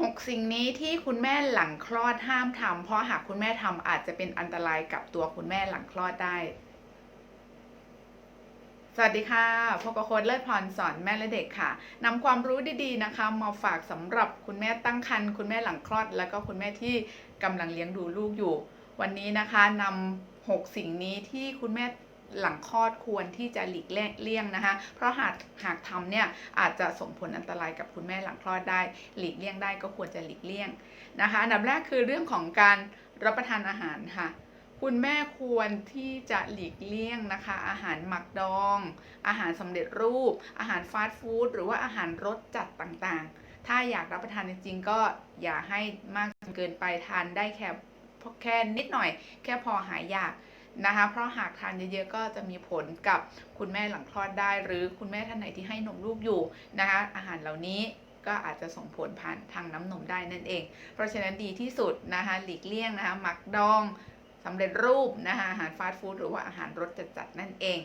หกสิ่งนี้ที่คุณแม่หลังคลอดห้ามทำเพราะหากคุณแม่ทำอาจจะเป็นอันตรายกับตัวคุณแม่หลังคลอดได้ สวัสดีค่ะพบกับโค้ดเลิศพรสอนแม่และเด็กค่ะนำความรู้ดีๆนะคะ มาฝากสำหรับคุณแม่ตั้งครรภ์คุณแม่หลังคลอด แล้วก็คุณแม่ที่กำลังเลี้ยงดูลูกอยู่ วันนี้นะคะนำหกสิ่งนี้ที่คุณแม่ หลังคลอดควรที่จะหลีกเลี่ยงนะคะ เพราะหากหากทำเนี่ยอาจจะส่งผลอันตรายกับคุณแม่หลังคลอดได้ หลีกเลี่ยงได้ก็ควรจะหลีกเลี่ยงนะคะอันดับแรกคือเรื่องของการรับประทานอาหารค่ะคุณแม่ควรที่จะหลีกเลี่ยงนะคะ อาหารหมักดอง อาหารสำเร็จรูป อาหารฟาสต์ฟู้ดหรือว่าอาหารรสจัดต่างๆ ถ้าอยากรับประทานจริงๆก็อย่าให้มากจนเกินไปทานได้แค่แค่นิดหน่อย แค่พอหายอยาก นะคะเพราะหากทานเยอะๆก็จะมีผลกับคุณแม่หลังคลอดได้ หรือคุณแม่ท่านไหนที่ให้นมลูกอยู่นะคะอาหารเหล่านี้ก็อาจจะส่งผลผ่านทางน้ำนมได้นั่นเอง เพราะฉะนั้นดีที่สุดนะคะหลีกเลี่ยงนะคะหมักดองสำเร็จรูปนะคะอาหารฟาสต์ฟู้ดหรือว่าอาหารรสจัดๆนั่นเอง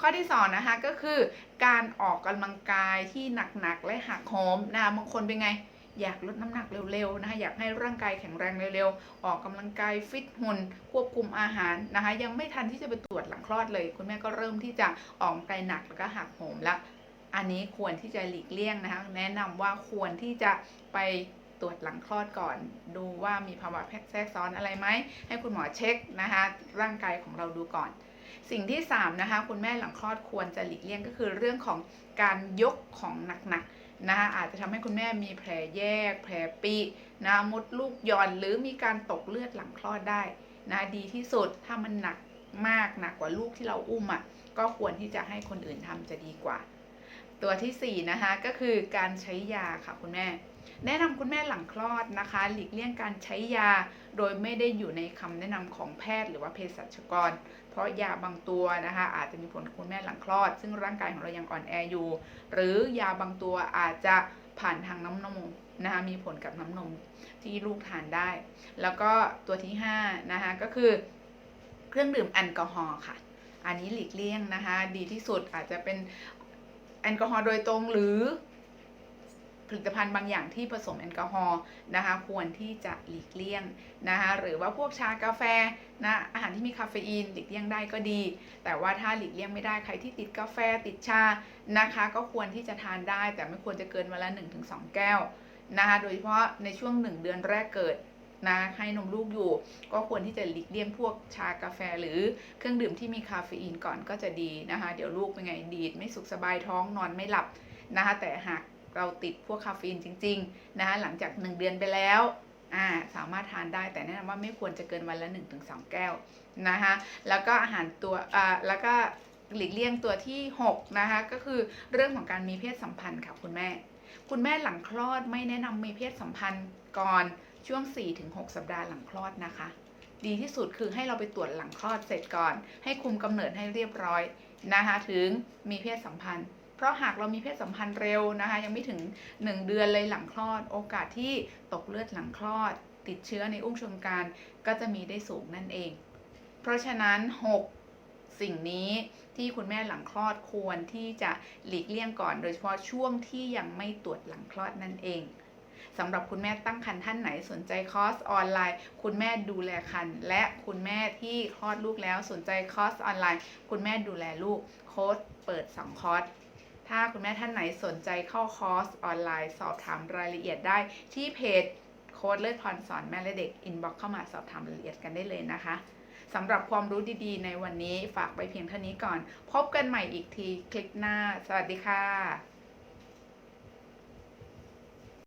ข้อที่2นะคะก็คือการออกกำลังกายที่หนักๆและหักโหมนะคะบางคนเป็นไง อยากลดน้ำหนักเร็วๆนะคะอยากให้ร่างกายแข็งแรงเร็วๆ ออกกำลังกายฟิตหุ่นควบคุมอาหารนะคะ ยังไม่ทันที่จะไปตรวจหลังคลอดเลย คุณแม่ก็เริ่มที่จะออกกำลังหนักแล้วก็หักโหมแล้วอันนี้ควรที่จะหลีกเลี่ยงนะคะแนะนำว่าควรที่จะไปตรวจหลังคลอดก่อน ดูว่ามีภาวะแทรกซ้อนอะไรไหม ให้คุณหมอเช็คนะคะร่างกายของเราดูก่อน สิ่งที่ 3 นะคะ คุณแม่หลังคลอดควรจะหลีกเลี่ยงก็คือเรื่องของการยกของหนักๆ นะคะอาจจะทำให้คุณแม่มีแผลแยก แผลปีนะมดลูกหย่อนหรือมีการตกเลือดหลังคลอดได้นะดีที่สุดถ้ามันหนักมากหนักกว่าลูกที่เราอุ้มอะก็ควรที่จะให้คนอื่นทำจะดีกว่า ตัวที่ 4 นะคะก็คือการใช้ยาค่ะคุณแม่ แนะนำคุณแม่หลังคลอดนะคะ หลีกเลี่ยงการใช้ยา โดยไม่ได้อยู่ในคำแนะนำของแพทย์หรือว่าเภสัชกร เพราะยาบางตัวนะคะ อาจจะมีผลกับคุณแม่หลังคลอด ซึ่งร่างกายของเรายังอ่อนแออยู่ หรือยาบางตัวอาจจะผ่านทางน้ำนมนะคะมีผลกับน้ำนมที่ลูกทานได้ แล้วก็ตัวที่5นะคะก็คือ เครื่องดื่มแอลกอฮอล์ค่ะ อันนี้หลีกเลี่ยงนะคะ ดีที่สุดอาจจะเป็น อลกอฮอล์โดยตรงหรือผลิตภัณฑ์บางอย่างที่ผสมแอลกอฮอล์นะคะควรที่จะหลีกเลี่ยงนะคะหรือว่าพวกชากาแฟนะอาหารที่มีคาเฟอีนหลีกเลี่ยงได้ก็ดี แต่ว่าถ้าหลีกเลี่ยงไม่ได้ใครที่ติดกาแฟติดชานะคะ ก็ควรที่จะทานได้ แต่ไม่ควรจะเกินวันละ 1-2 แก้วนะคะโดยเฉพาะในช่วง 1 เดือนแรกเกิด นะให้นมลูกอยู่ ก็ควรที่จะหลีกเลี่ยงพวกชากาแฟหรือเครื่องดื่มที่มีคาเฟอีนก่อนก็จะดีนะคะ เดี๋ยวลูกเป็นไงดีดไม่สุขสบายท้องนอนไม่หลับนะคะ แต่หากเราติดพวกคาเฟอีนจริงๆนะคะหลังจาก 1 เดือนไปแล้วอ่าสามารถทานได้แต่แนะนำว่าไม่ควรจะเกินวันละ 1-2 แก้วนะคะแล้วก็อาหารตัวอ่าแล้วก็หลีกเลี่ยงตัวที่ 6 นะคะ ก็คือเรื่องของการมีเพศสัมพันธ์ค่ะคุณแม่ คุณแม่หลังคลอดไม่แนะนำมีเพศสัมพันธ์ก่อน ช่วง 4-6 สัปดาห์หลังคลอดนะคะ ดีที่สุดคือให้เราไปตรวจหลังคลอดเสร็จก่อน ให้คุมกำเนิดให้เรียบร้อยนะคะ ถึงมีเพศสัมพันธ์ เพราะหากเรามีเพศสัมพันธ์เร็วนะคะ ยังไม่ถึง 1 เดือนเลยหลังคลอด โอกาสที่ตกเลือดหลังคลอด ติดเชื้อในอุ้งเชิงกานก็จะมีได้สูงนั่นเอง เพราะฉะนั้น 6สิ่งนี้ที่คุณแม่หลังคลอดควรที่จะหลีกเลี่ยงก่อน โดยเฉพาะช่วงที่ยังไม่ตรวจหลังคลอดนั่นเอง สำหรับคุณแม่ตั้งครรภ์ท่านไหนสนใจคอร์สออนไลน์ คุณแม่ดูแลครรภ์และคุณแม่ที่คลอดลูกแล้วสนใจคอร์สออนไลน์ คุณแม่ดูแลลูกโค้ดเปิด2คอร์สถ้าคุณแม่ท่านไหนสนใจเข้าคอร์สออนไลน์ สอบถามรายละเอียดได้ที่เพจโค้ดเลิศพรสอนแม่และเด็กอินบ็อกเข้ามาสอบถามรายละเอียดกันได้เลยนะคะสำหรับความรู้ดีๆ ในวันนี้ฝากไว้เพียงเท่านี้ก่อน พบกันใหม่อีกทีคลิปหน้า สวัสดีค่ะ